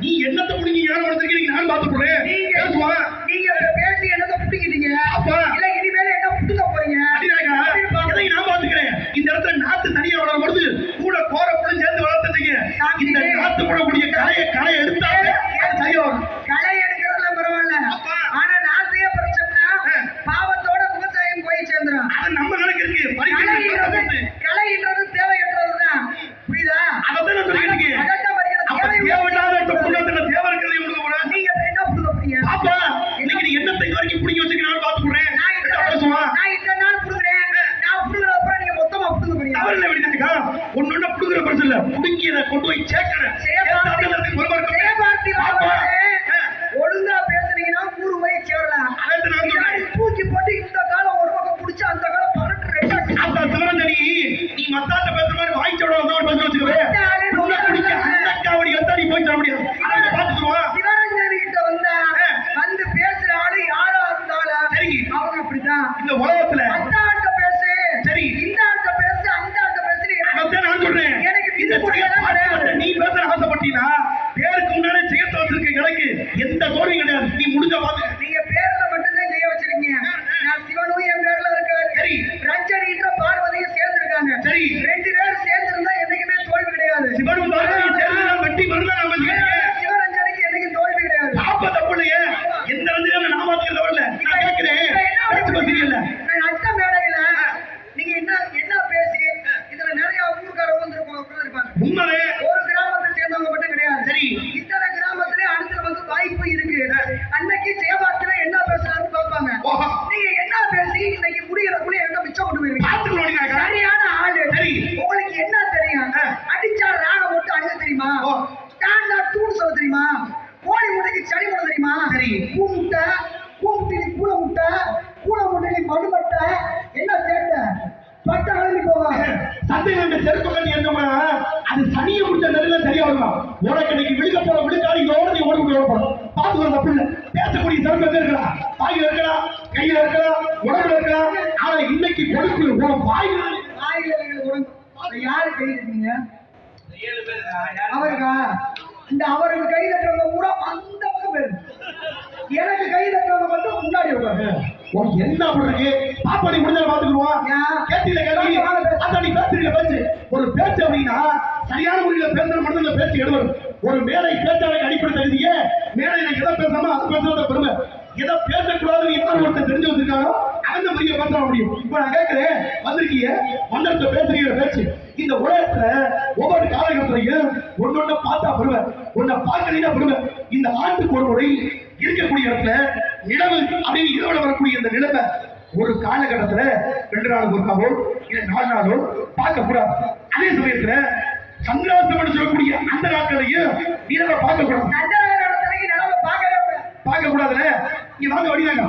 நீ என்னத்தை புடிங்க ஏன் வளர்த்துருக்கீங்க நான் பார்த்து போறேன் நீங்க- பேசுவா? நீங்க பேசி என்னத்தை புடிக்கிட்டீங்க அப்பா. இல்ல இனிமேல என்ன புடுங்க போறீங்க? நான் பார்த்துக்கிறேன். இந்த இடத்துல நாத்து தனியா வளரும் பொழுது கூட கோர சேர்ந்து வளர்த்துட்டீங்க. இந்த புடுங்கியதை வச்சிருக்க எனக்கு எந்த தோல்வியும் கிடையாது. நீ முடிஞ்ச பாத்து. நீங்க பேர்ல மட்டும்தான் ஜெய வச்சிருக்கீங்க. நான் சிவனும் என் பேர்ல இருக்காரு சரி. ரஞ்சனின்ற பார்வதியும் சேர்ந்து இருக்காங்க சரி. ரெண்டு பேரும் சேர்ந்து இருந்தா என்னைக்குமே தோல்வி கிடையாது. சிவனும் பார்வதியும் சேர்ந்து நான் வெட்டி மருந்தா வச்சுக்கிறேன் சிவரஞ்சனிக்கு என்னைக்கும் தோல்வி கிடையாது. பாப்ப தப்பு இல்லையே. எந்த ரஞ்சிலும் நான் மாத்திக்கிறத வரல நான் கேட்கிறேன். நான் அத்த மேடையில நீங்க என்ன என்ன பேசி இதுல நிறைய ஊர்க்காரங்க வந்திருப்பாங்க உட்கார்ந்திருப்பாங்க. உண்மையே என்ன பேசுறாருன்னு பார்ப்பாங்க. ஓஹோ. நீங்க என்ன பேசி இன்னைக்கு முடிகிறக்குள்ள என்ன மிச்சம் கொண்டு நீங்க சரியான ஆளு. சரி. உங்களுக்கு என்ன தெரியும். அடிச்சா ராகம் மட்டும் அழுக தெரியுமா. ஸ்டாண்டா தூண் சொல்ல தெரியுமா? கோழி முட்டைக்கு சளி தெரியுமா? சரி. பூ முட்டை பூ முட்டைக்கு கூள முட்டை கூள முட்டைக்கு மண் மட்டை என்ன சேட்டை பட்டை கிளம்பி போவாங்க சந்தையில் இந்த செருப்பு அது சனியை முடிச்ச நெருங்க சரியா வருமா? உனக்கு இன்னைக்கு விழுக்க போற விழுக்காடு இதோட நீ ஓடி போய் போறோம். பார்த்து தப்பு இல்லை திறமை இருக்கலாம் வாயில இருக்கலாம் கையில இருக்கலாம் உடம்புல இருக்கலாம் ஆனா இன்னைக்கு கொடுக்கு உன் உடம்பு. யாரு கை தட்டீங்க அவருக்கா? இந்த அவருக்கு கை தட்டுறவங்க பூரா அந்த பக்கம் பேரு. எனக்கு கை தட்டுறவங்க மட்டும் முன்னாடி விடுவாங்க உனக்கு என்ன பண்றீங்க பாப்பா நீ முடிஞ்சா பாத்துக்குவோம்? கேட்டீங்க கேள்வி அதான் நீ பேசுறீங்க பேச்சு. ஒரு பேச்சு அப்படின்னா சரியான முறையில பேசுற மட்டும் இந்த பேச்சு எழுவரும். ஒரு மேடை பேச்சாளருக்கு அடிப்படை தகுதியே மேடையில எதை பேசாம அதை பேசுறத பெருமை. எதை பேசக்கூடாதுன்னு யார் ஒருத்தர் தெரிஞ்சு வச்சிருக்காரோ அந்த பெரிய பேச முடியும். இப்ப நான் கேட்கிறேன் வந்திருக்கீங்க மண்டலத்தை பேசுறீங்க பேச்சு. இந்த உலகத்துல ஒவ்வொரு காலகட்டத்திலையும் ஒன்னொன்ன பார்த்தா பெருமை. ஒன்ன பார்க்கலீங்கன்னா பெருமை. இந்த ஆண்டுக்கு ஒரு முறை இருக்கக்கூடிய இடத்துல நிலவு அப்படின்னு இரவுல வரக்கூடிய இந்த நிலவை ஒரு காலகட்டத்துல ரெண்டு நாள் ஒருக்காவோ இல்ல நாலு நாளோ பார்க்க கூடாது அதே சமயத்துல சந்திராசம் சொல்லக்கூடிய அந்த நாட்களையும் நிலவை பார்க்க கூடாது பார்க்க கூடாதுல இங்க வாங்க வடிவாங்க